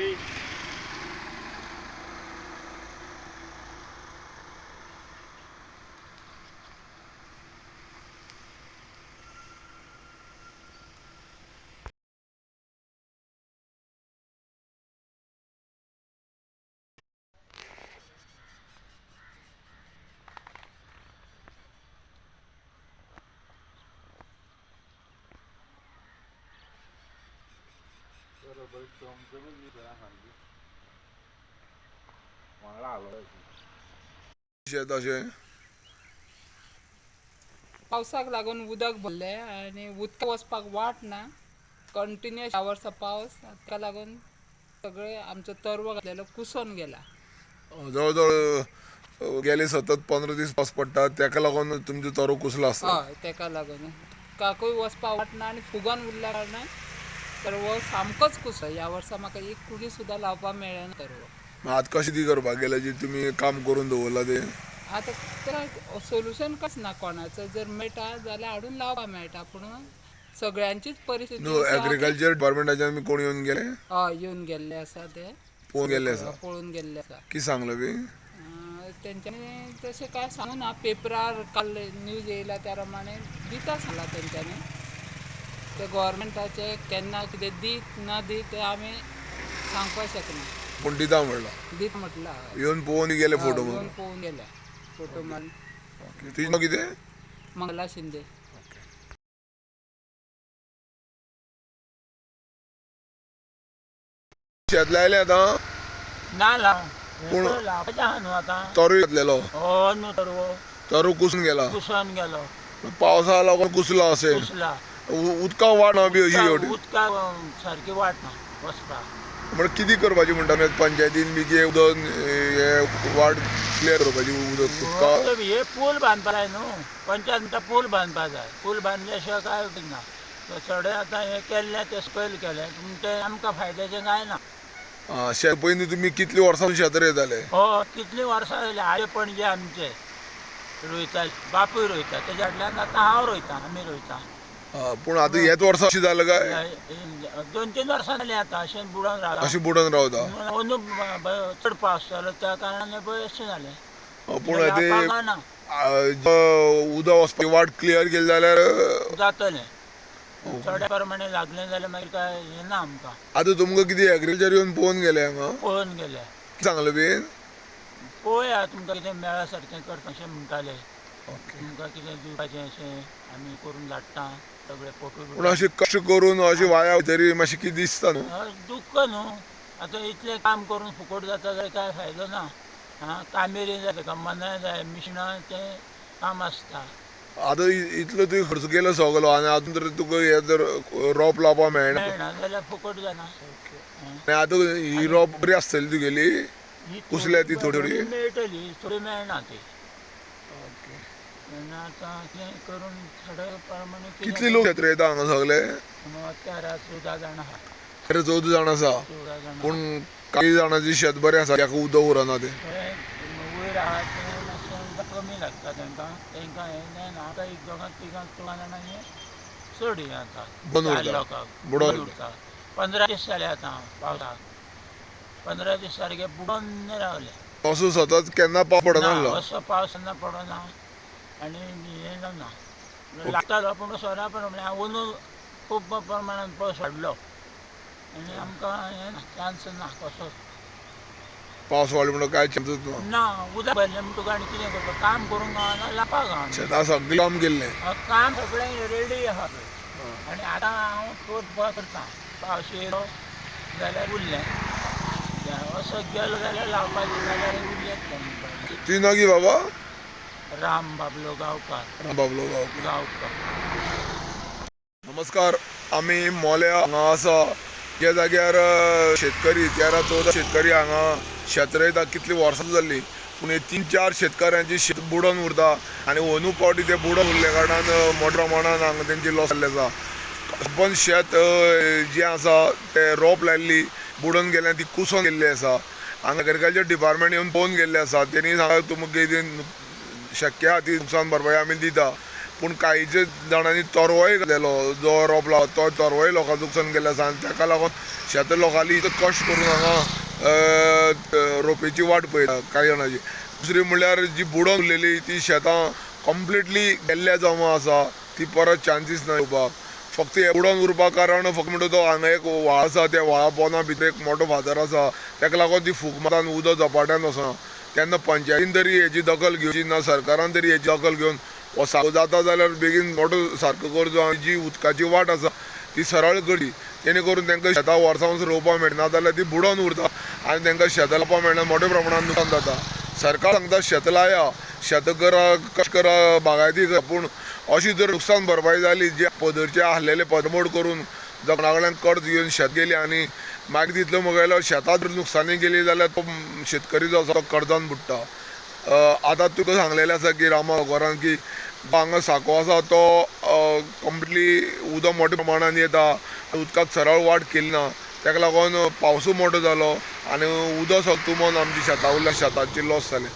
three. शेत पावसाक लागून उदक भरले आणि उदक वचपाक वाट ना. कंटिन्युअस आवरचा पावस ताका लागून सगळे आमचो तरवो घातलेलो कुसोन गेला. जवळ जवळ गेले सतत पंदरा दीस पावस पडटा तेका लागून तुमचो तोरो कुसलो आसता हय तेका लागून. काकूय वचपाक वाट ना आनी फुगोन उरल्या कारणान तरवो सामकोच कुसो ह्या वर्सा म्हाका एक कुडी सुद्दां लावपाक मेळ्ळें मग आतां कशें ती करपाक गेले जी तुमी काम करून दवरला ते? आतां तेका सोल्युशन कस ना कोणाचो. जर मेळटा जाल्यार हाडून लावपाक मेळटा पूण सगळ्यांचीच परिस्थिती न्हू अशी आहा. की- एग्रीकल्चर डिपार्टमेंटाच्यान आमी कोण येवन गेले? हय येवन गेल्ले आसा ते. पळोवन गेले आसा पळोवन गेल्ले आसा कितें सांगलो बी अं, तेंच्यांनी तशें काय सांगू ना पेपरार काल न्यूज येयला त्या प्रमाणे दिता सांगला तेंच्यांनी ते गोवोरमेंटाचे केन्ना कितें दीत न दीत ते आमी सांगपाक शकना पूण दिता म्हणला दीत म्हटलं. येवन पळोवन गेले फोटो मारून येवन पळोवन गेले. फोटो मारून तुजें नांव कितें मंगला शिंदे. शेत लायले आतां? ना ला. पूण- लावपाचें आहा न्हू आतां. तोरूय घातलेलो हो न्हू तर. तरू कुसून गेला. कुसोन गेलो. पावसा लागून कुसलो अशें कुसला. उ- उदका ना बी अशी शेवटी उदका सारकी वाट ना वचपाक म्हणून कितें करपाची म्हणटा मागीर पंचायतीन बी जे उदक हे वाट क्लियर करपाची उदक उदका हो, हे पूल बांदपा जाय न्हू पंचायत म्हणटा पूल बांदपा जाय पूल बांदल्या शिवाय काय ना? चडे आतां हे केल्लें ते पयलीं केलें पूण तें आमकां फायद्याचें कांय ना. आं, शेत पयलीं तुमी कितली वर्सां शेत रोयताले हो कितलीं वर्सां जालीं आले पणजे आमचे रोयता बापूय रोयता तेज्या फाटल्यान आतां हांव रोयता आमी रोयता पूण आतां हेच वर्सा अशें जालें काय? दोन तीन वर्सां जालीं आतां अशें बुडोन रावला अशें बुडोन रावता अंदू चड पावस जालो त्या कारणान पळय अशें जालें पूण ते. उदक वचपाची वाट क्लियर केली जाल्यार जातलें चड्या प्रमाणे लागलें जाल्यार मागीर काय हें ना आमकां आतां तुमकां कितें एग्रीकल्चर येवन पळोवन गेले हांगा पळोवन गेले. सांगलें बीन पळोवया तुमकां कितें मेळ्ळा सारकें अशें म्हणटाले तुमकां कितें दिवपाचें अशें आमी करून धाडटा सगळे फोटो पूण अशें कश्ट करून अशें वाया तरी मातशें कितें दिसता न्हू दुख्ख न्हू आतां इतलें काम करून फुकट जाता जाल्यार काय फायदो ना? आं कामेरी जाय ताका मनाय जाय मिशिनां तें काम आसता आतां इ- इतलो तुवें खर्च केलो सगलो आनी आतां तर तुका हे जर रोप लावपाक मेळना मेळना जाल्यार फुकट जाना आनी आतां ही रोप बरी आसतली तुगेली कुसल्या ती थोडी थोडी? मेळटली थोडी मेळना ती. आतां तें करून थोडे प्रमाणे कितें कितले लोक शेत रोयता हांगा सगळे चवदा जाण आहा तर चवदा जाण आसा जाण पूण काही जाणांची शेत बरें आसा ताका उदक उरना ते? थोडे वयर आहा ते मातशें कमी लागता तांकां हें आतां एक दोगां तिगां हें चड हें जाता बंद चार उरता. लोकांक बंद उरता पंदरा दीस जाले आतां पावसाक पंदरा दीस सारके बुडोन रावले असो सतत केन्ना पावस पडना ना, असो पावस ना पडना आनी हें जावना लागतालो पूण सोरा प्रमाणे अंदू खूब प्रमाणान पावस वाडलो आनी आमकां हें ना चान्स ना कसो? पावस वाडलो म्हणून कांय चान्सच ना ना उदक भरलें म्हणटून आनी कितें करता काम करूंक गावना लावपाक गावना शेतां सगळें काम केल्लें अ, काम सगळें रेडी आहा. पळय आनी आतां हांव तोच बस करता. पावस येयलो जाल्यार उरलें असो गेलो जाल्यार लावपाचें जाल्यार उरलेंच तें ती नगी बाबा. राम बाबलो गांवकार. बाबलो गांवकर. गांवकर. नमस्कार आमी मोल्या हांगा आसा. ज्या जाग्यार अ, शेतकरी तेरा चवदा शेतकरी हांगा शेत रोयता कितलीं वर्सां जाल्लीं. पूण हे तीन चार शेतकाऱ्यांची शेत बुडोन उरता. आनी अंदू पावटी ते बुडोन उरले कारणान अ, मोट्या प्रमाणान हांगा तेंची लॉस जाल्ले आसा. पण शेत अ, जें आसा ते रोप लायल्ली बुडोन गेलें ती कुसोन गेल्ली आसा. हांगा एग्रीकल्चर डिपार्टमेंट येवन पळोवन गेल्ले आसा. तेणी सांगा तुमकां कितें शक्य आहा ती नुकसान भरपाई आमी दिता. पूण कांयचे जाणांनी तरवोय घातलेलो जो रोप तो तरवोय लोकांचो नुकसान केल्लें आसा आनी ताका लागून शेत लोकांनी इतलो कश्ट करून हांगा रोपेची वाट पळयता कांय जाणांची. दुसरी म्हणल्यार जी बुडो उरलेली ती शेतां कंप्लिटली गेल्ल्या जावं आसा ती परत चान्सीस ना येवपाक फक्त हे बुडोन उरपा कारण फक्त म्हणटा तो हांगा एक व्हाळ आसा त्या व्हाळा पोंदा भितर एक मोठो फातर आसा ताका लागून ती फूक मारून उदक झपाट्यान वचना तेन्ना पंचायतीन तरी हेची दखल घेवची ना सरकारान तरी हेची दखल घेवन हो सारको जाता जाल्यार बेगीन मोटो सारको करचो आनी जी उदकाची वाट आसा ती सरळ करची जेणे करून तांकां शेतां वर्सां वर्स रोवपाक मेळना जाल्यार ती बुडोवन उरता आनी तांकां शेतां लावपाक मेळना मोठ्या प्रमाणान नुकसान जाता. सरकार सांगता शेत लाया शेत करा कश्ट करा बागायती करा पूण अशी जर नुकसान भरपाई जाली जे पदरचे आहलेले पदमोड करून जगणा कडल्यान कर्ज घेवन शेत गेली आनी मागीर तितलो मुगेलो शेतां नुकसानी गेली जाल्यार तो शेतकरी जो आसा तो कर्जान बुडटा आतां तुका सांगलेलें आसा की रामा गोरान की हांगा साको आसा तो कम्प्लिटली उदक मोठ्या प्रमाणान येता उदकाक सरळ वाट केली ना ताका लागून पावसूय मोठो जालो आनी उदक सगळें तुमोन आमची शेतां उरल्या शेतांची लॉस जालें